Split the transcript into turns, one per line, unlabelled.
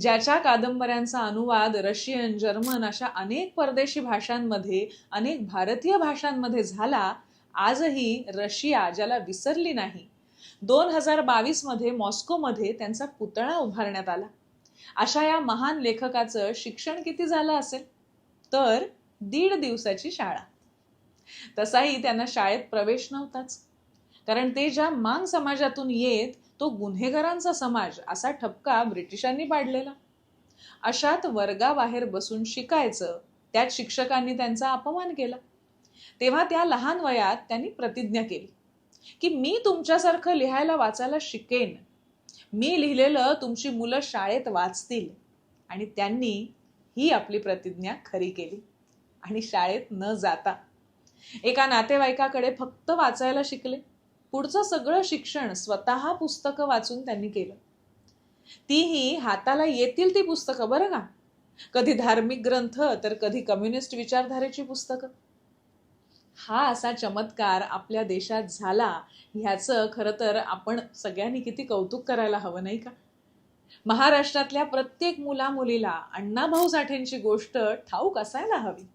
ज्याच्या कादंबऱ्यांचा अनुवाद Russian German अशा अनेक परदेशी भाषांमध्ये अनेक भारतीय भाषांमध्ये झाला आजही रशिया ज्याला विसरली नाही. दोन हजार बावीसमध्ये मॉस्कोमध्ये त्यांचा पुतळा उभारण्यात आला. अशा या महान लेखकाचं शिक्षण किती झालं असेल? तर दीड दिवसाची शाळा. तसाही त्यांना शाळेत प्रवेश नव्हताच. कारण ते ज्या मांग समाजातून येत तो गुन्हेगारांचा समाज असा ठपका ब्रिटिशांनी पाडलेला. अशात वर्गाबाहेर बसून शिकायचं त्यात शिक्षकांनी त्यांचा अपमान केला. तेव्हा त्या लहान वयात त्यांनी प्रतिज्ञा केली की मी तुमच्यासारखं लिहायला वाचायला शिकेन. मी लिहिलेलं तुमची मुलं शाळेत वाचतील. आणि त्यांनी ही आपली प्रतिज्ञा खरी केली. आणि शाळेत न जाता एका नातेवाईकाकडे फक्त वाचायला शिकले. पुढचं सगळं शिक्षण स्वतः पुस्तकं वाचून त्यांनी केलं. तीही हाताला येतील ती पुस्तकं बरं का? कधी धार्मिक ग्रंथ तर कधी कम्युनिस्ट विचारधारेची पुस्तकं. हा असा चमत्कार आपल्या देशात झाला ह्याचं खरं तर आपण सगळ्यांनी किती कौतुक करायला हवं नाही का? महाराष्ट्रातल्या प्रत्येक मुला मुलीला अण्णाभाऊ साठेंची गोष्ट ठाऊक असायला हवी.